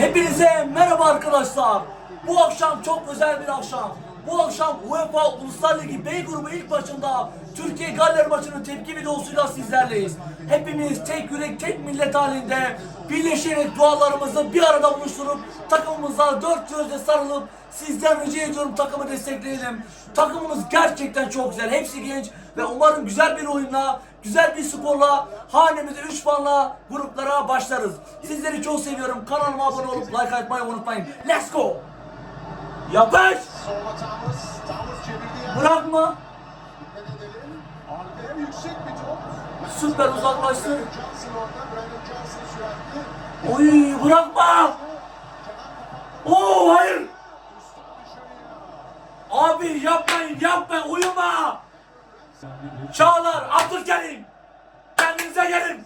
Hepinize merhaba arkadaşlar. Bu akşam çok özel bir akşam. Bu akşam UEFA Uluslar Ligi B grubu ilk maçında Türkiye Galler maçının tepki videosuyla sizlerleyiz. Hepimiz tek yürek tek millet halinde birleşerek dualarımızı bir arada buluşturup takımımıza dört gözle sarılıp sizden rica ediyorum takımı destekleyelim. Takımımız gerçekten çok güzel. Hepsi genç ve umarım güzel bir oyunla, güzel bir skorla, hanemize 3 puanla gruplara başlarız. Sizleri çok seviyorum. Kanalıma abone olup like atmayı unutmayın. Let's go! Yapış! Bırakma! Süper uzaklaştı. Oy bırakma! Oo hayır! Abi yapmayın yapmayın uyuma! Çağlar Abdülkerim! Kendinize gelin!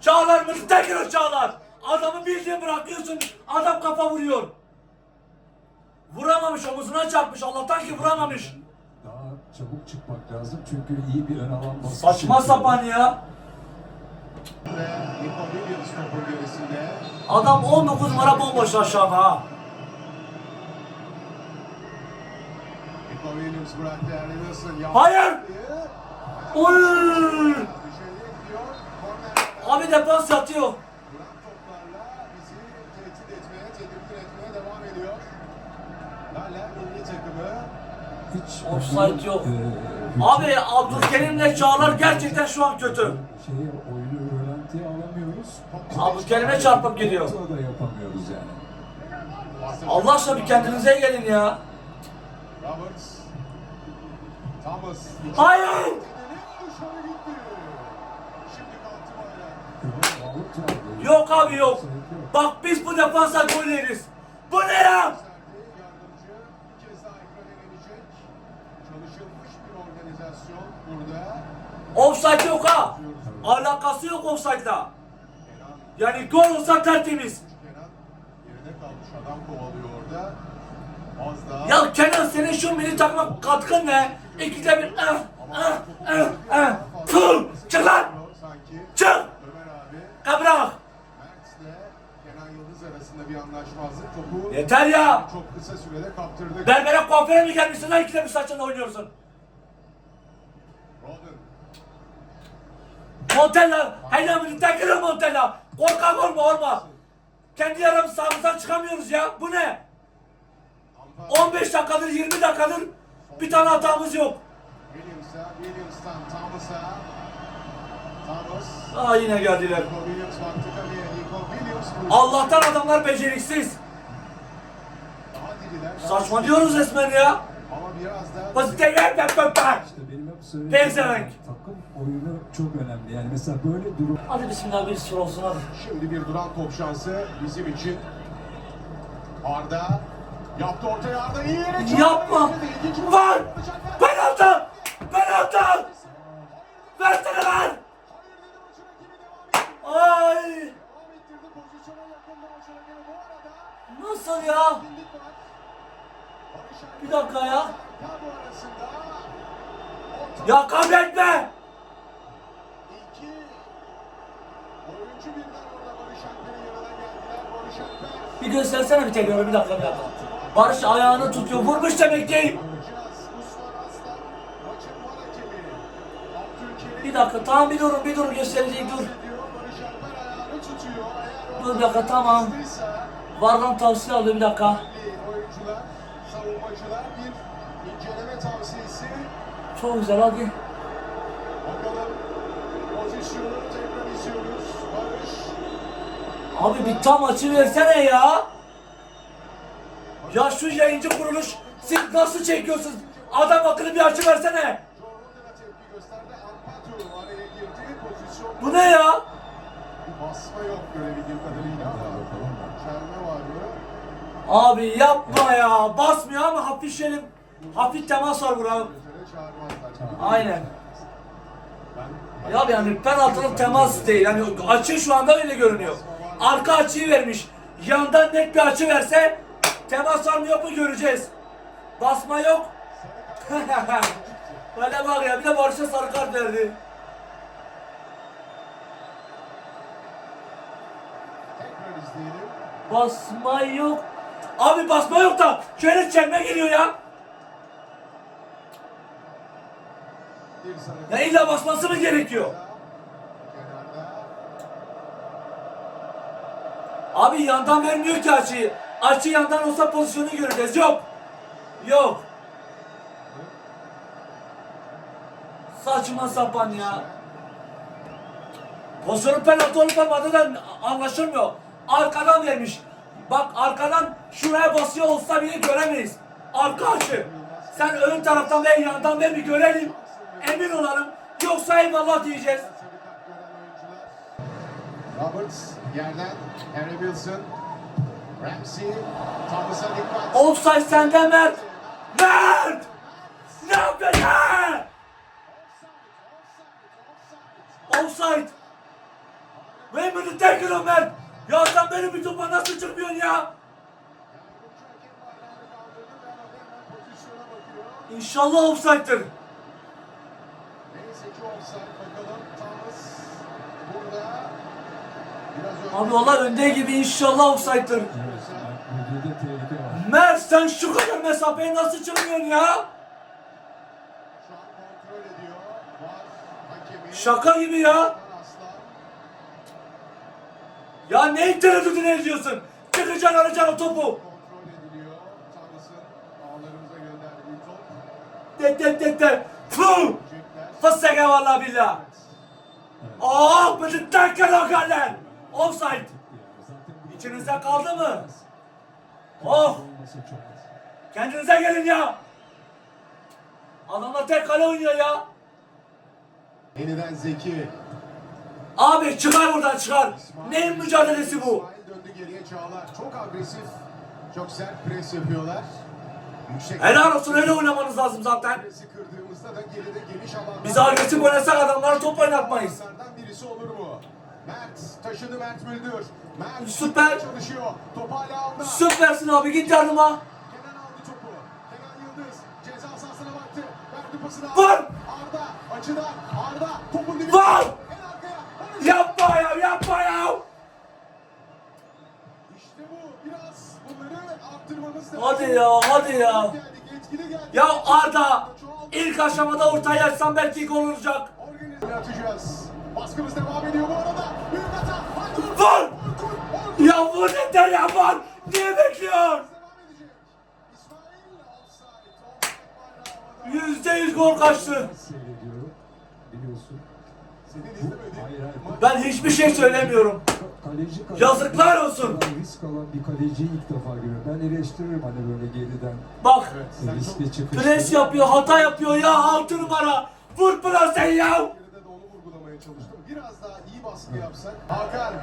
Çağlar mırtıkta giriyor Çağlar! Adamı bildiğin bırakıyorsun adam kafa vuruyor. Vuramamış omuzuna çarpmış Allah'tan ki vuramamış. Daha çabuk çıkmak lazım çünkü iyi bir ön alan baskısı. Saçma sapan ya. Adam 19 numara bomboş aşağıda ha. Hayır! Oy! Abi defans yatıyor. Hiç Offside yok. Ee, Abi Abdülkerim'le Çağlar gerçekten şu an kötü. Şeyi oyunu rölantiye alamıyoruz. Abdülkerim'e çarpıp gidiyor. Da yapamıyoruz yani. Allah aşkına bir kendinize gelin ya. Roberts. Thomas. Hayır! Yok abi yok. Offside Bak biz bu defansa gol yeriz. Bu ne ya? Offside yok ha. Alakası yok offside'la. Yani gol olsa tertemiz. Ya Kenan senin şu milli takıma katkın ne? İkide bir ah ah ah ah. Çık lan! Çık! Topu Yeter ya! çok kısa sürede kaptırdık. Berbere kuaföre mi gelmişsin lan ikide bir saçında oynuyorsun? Montella! Hele milli giriyor Montella! Korkak olma olma! Kendi yaramız sahamızdan çıkamıyoruz ya. Bu ne? Ampar 15 dakikadır 20 dakikadır bir tane hatamız yok. Williams'a, Williams'tan Thomas'a. Thomas. Aa yine geldiler. Allah'tan adamlar beceriksiz. Saçmalıyoruz resmen ya. Ama biraz da Basit ver ben köpek. İşte Pezevenk. takım oyunu çok önemli. Yani mesela böyle durum Hadi bismillah bir sıfır olsun hadi. Şimdi bir duran top şansı bizim için. Arda yaptı ortaya Arda iyi yere çarptı. Yapma. Var. Penaltı. Penaltı. Versene ediyor. Ay. Nasıl ya? Bir dakika ya. Ya kabul etme. iki. Oyuncu birden orada Barış Alper'in yanına geldiler. Barış Alper. Bir göstersene bir tekrar bir dakika bir dakika. Barış ayağını tutuyor. Vurmuş demek. Abdülkerim. Bir dakika tamam bir durun bir durun gösterecek dur. Dur bir dakika tamam. Vardan tavsiye alıyor bir dakika. oyuncular, savunmacılar bir. Çok güzel hadi. Bakalım pozisyonu tekrar izliyoruz. Barış. Abi bir tam açı versene ya. Ya şu yayıncı kuruluş siz nasıl çekiyorsunuz? Adam akıllı bir açı versene. Bu ne ya? Basma yok görebildiğim kadarıyla ama çelme var mı? Abi yapma ya. Basmıyor ama hafif şelim. Hafif temas var bura. Üzerine çağırmazlar. Aynen. Ya yani penaltının temas değil. Yani açı şu anda öyle görünüyor. Arka açıyı vermiş. Yandan net bir açı verse temas var mı yok mu göreceğiz. Basma yok. Böyle bak ya bir de Barış'a sarı kart verdi. Basma yok. Abi basma yok da şöyle çekme geliyor ya. Bir sarı Ya illa basması mı gerekiyor? Abi yandan vermiyor ki açıyı. Açı yandan olsa pozisyonu göreceğiz. Yok. Yok. Saçma sapan ya. Pozisyonun penaltı olup olmadığı da anlaşılmıyor. Arkadan vermiş. Bak arkadan şuraya basıyor olsa bile göremeyiz. Arka açı. Sen ön taraftan ve yandan ver bir görelim. Emin olalım. Yoksa eyvallah diyeceğiz. Roberts yerden. Harry Wilson. Ramsey. Thomas'a dikkat. Offside sende Mert. Mert! Ne yapıyorsun? Offside. Raymond'u tek ediyor Mert. Ya sen benim bir topa nasıl çıkmıyorsun ya? İnşallah offside'dır. Neyse ki offside bakalım. Thomas burada. Biraz önce. Abi valla önde gibi inşallah offside'dır. Mert sen şu kadar mesafeye nasıl çıkmıyorsun ya? Şaka gibi ya. Ya ne tereddütüne ediyorsun? Çıkacaksın arayacaksın o topu. Det det det det. Puh! Fıssaka vallahi billah. Oh, bizi terk eder galler. Offside. İçinizde kaldı mı? Oh! Kendinize gelin ya. Adamlar tek kale oynuyor ya. Yeniden Zeki. Abi çıkar buradan çıkar. Neyin mücadelesi bu? Döndü geriye Çağlar. Çok agresif. Çok sert pres yapıyorlar. Helal olsun öyle oynamanız lazım zaten. Biz agresif oynasak adamlara top oynatmayız. Birisi olur mu? Mert taşıdı Mert Müldür. Mert Süper. çalışıyor. Top hala aldı. Süpersin abi git yardıma. Kenan aldı topu. Kenan Yıldız ceza sahasına baktı. Verdi pasını. Vur! Arda açıdan. Arda topun dibine. Vur! Yapma ya yapma ya. İşte bu. Biraz bunları arttırmamız lazım. Hadi ya hadi ya. Ya Arda ilk aşamada ortaya açsan belki gol olacak. Atacağız. Baskımız devam ediyor bu arada. Büyük hata. Hadi vur. Vur! Vur, vur. Ya bu yeter ya var. Niye bekliyor? Yüzde yüz gol kaçtı. Ben hiçbir şey söylemiyorum. Kaleci, kaleci Yazıklar olsun. Risk alan bir kaleciyi ilk defa görüyorum. Ben eleştiririm hani böyle geriden Bak Evet, riskli çok çıkış. pres yapıyor hata yapıyor ya altı numara. Vur sen ya. geride de onu vurgulamaya çalıştım. Biraz daha iyi baskı yapsak. Hakan.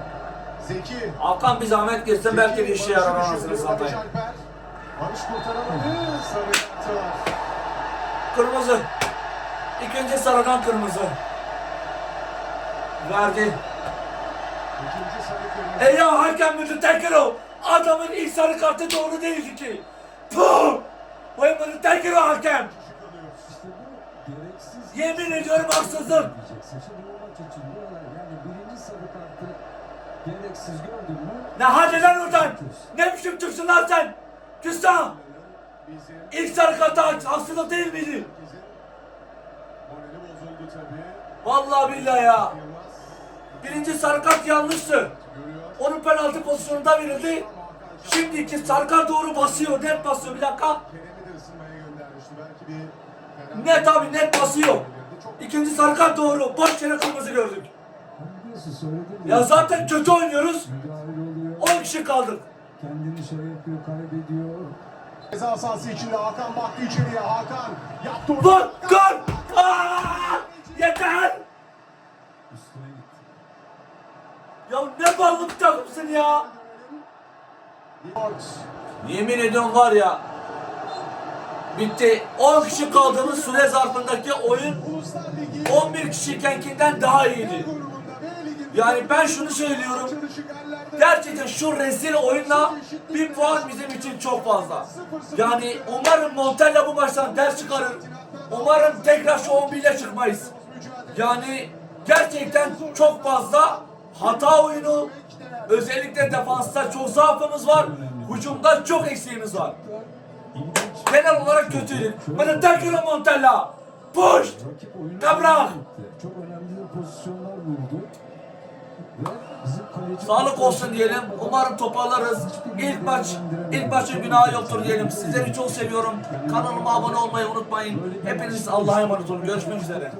Zeki. Hakan bir zahmet girsin belki bir işe yarar anasını Barış satayım. Alper. Barış kurtaramadı. Sarı kartı var. Kırmızı. İlk önce sarıdan kırmızı. Verdi. E ya hakem müdür tekrar o. Adamın ilk sarı kartı doğru değildi ki. Puh! Vay müdür tekrar o hakem. Yemin ediyorum haksızlık. Ne hadi lan oradan. Ne biçim Türksün lan sen? Küstah. İlk sarı kartı haksızlık değil miydi? Vallahi billahi ya. Birinci sarı kart yanlıştı. Onun penaltı pozisyonunda verildi. Şimdiki sarı kart doğru basıyor, net basıyor. Bir dakika. Net abi net basıyor. İkinci sarı kart doğru. Boş yere kırmızı gördük. Ya zaten kötü oynuyoruz. Müdahale oluyor. 10 kişi kaldık. Kendini şey yapıyor, kaybediyor. Ceza sahası içinde Hakan baktı içeriye. Hakan yaptı. Vur! Gol! Yeter! Ya ne ballı bir takımsın ya. Yemin ediyorum var ya. Bitti. 10 kişi kaldığımız süre zarfındaki oyun Uluslar Ligi 11 kişiykenkinden daha iyiydi. Yani ben şunu söylüyorum. Gerçekten şu rezil oyunla bir puan bizim için çok fazla. Yani umarım Montella bu maçtan ders çıkarır. Umarım tekrar şu 11 ile çıkmayız. Yani gerçekten çok fazla hata oyunu. Özellikle defansta çok zaafımız var. Hücumda çok eksiğimiz var. Genel olarak kötüydük. Bana Tekino Montella. Push. Kabrak. Çok önemli pozisyonlar vurdu. Sağlık olsun diyelim. Umarım toparlarız. İlk maç, ilk maçın günahı yoktur diyelim. Sizleri çok seviyorum. Kanalıma abone olmayı unutmayın. Hepiniz Allah'a emanet olun. Görüşmek üzere.